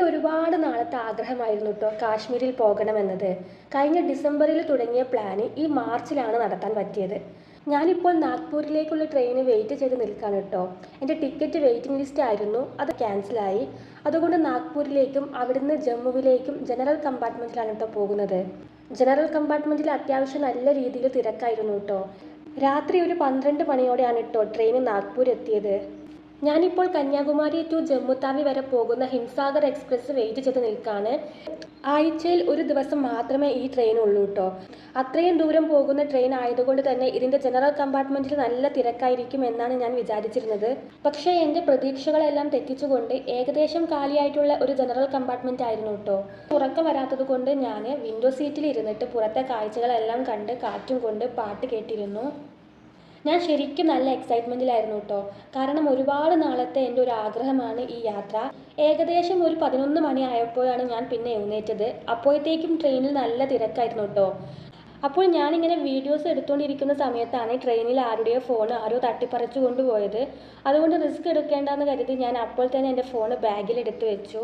എന്റെ ഒരുപാട് നാളത്തെ ആഗ്രഹമായിരുന്നു കേട്ടോ കാശ്മീരിൽ പോകണമെന്നത്. കഴിഞ്ഞ ഡിസംബറിൽ തുടങ്ങിയ പ്ലാന് ഈ മാർച്ചിലാണ് നടത്താൻ പറ്റിയത്. ഞാനിപ്പോൾ നാഗ്പൂരിലേക്കുള്ള ട്രെയിന് വെയിറ്റ് ചെയ്ത് നിൽക്കാണ് കേട്ടോ എന്റെ ടിക്കറ്റ് വെയിറ്റിംഗ് ലിസ്റ്റ് ആയിരുന്നു. അത് ക്യാൻസലായി. അതുകൊണ്ട് നാഗ്പൂരിലേക്കും അവിടുന്ന് ജമ്മുവിലേക്കും ജനറൽ കമ്പാർട്ട്മെന്റിലാണ് കേട്ടോ പോകുന്നത്. ജനറൽ കമ്പാർട്ട്മെന്റിൽ അത്യാവശ്യം നല്ല രീതിയിൽ തിരക്കായിരുന്നു കേട്ടോ രാത്രി ഒരു പന്ത്രണ്ട് മണിയോടെയാണ് കേട്ടോ ട്രെയിൻ നാഗ്പൂർ എത്തിയത്. ഞാനിപ്പോൾ കന്യാകുമാരി ടു ജമ്മു താവി വരെ പോകുന്ന ഹിംസാഗർ എക്സ്പ്രസ് വെയിറ്റ് ചെയ്ത് നിൽക്കുകയാണ് ആഴ്ചയിൽ ഒരു ദിവസം മാത്രമേ ഈ ട്രെയിൻ ഉള്ളൂ കേട്ടോ അത്രയും ദൂരം പോകുന്ന ട്രെയിൻ ആയതുകൊണ്ട് തന്നെ ഇതിന്റെ ജനറൽ കമ്പാർട്ട്മെന്റിൽ നല്ല തിരക്കായിരിക്കും എന്നാണ് ഞാൻ വിചാരിച്ചിരുന്നത്. പക്ഷേ എന്റെ പ്രതീക്ഷകളെല്ലാം തെറ്റിച്ചുകൊണ്ട് ഏകദേശം കാലിയായിട്ടുള്ള ഒരു ജനറൽ കമ്പാർട്ട്മെന്റ് ആയിരുന്നു കേട്ടോ ഉറക്കം വരാത്തത് കൊണ്ട് ഞാൻ വിൻഡോ സീറ്റിൽ ഇരുന്നിട്ട് പുറത്തെ കാഴ്ചകളെല്ലാം കണ്ട് കാറ്റും കൊണ്ട് പാട്ട് കേട്ടിരുന്നു. ഞാൻ ശരിക്കും നല്ല എക്സൈറ്റ്മെന്റിലായിരുന്നു കേട്ടോ കാരണം ഒരുപാട് നാളത്തെ എന്റെ ഒരു ആഗ്രഹമാണ് ഈ യാത്ര. ഏകദേശം ഒരു പതിനൊന്ന് മണി ആയപ്പോഴാണ് ഞാൻ പിന്നെ എഴുന്നേറ്റത്. അപ്പോഴത്തേക്കും ട്രെയിനിൽ നല്ല തിരക്കായിരുന്നു കേട്ടോ അപ്പോൾ ഞാനിങ്ങനെ വീഡിയോസ് എടുത്തുകൊണ്ടിരിക്കുന്ന സമയത്താണ് ട്രെയിനിൽ ആരുടെയോ ഫോൺ ആരോ തട്ടിപ്പറിച്ചു കൊണ്ടുപോയത്. അതുകൊണ്ട് റിസ്ക് എടുക്കേണ്ടെന്ന് കരുതി ഞാൻ അപ്പോൾ തന്നെ എന്റെ ഫോൺ ബാഗിൽ എടുത്തു വെച്ചു.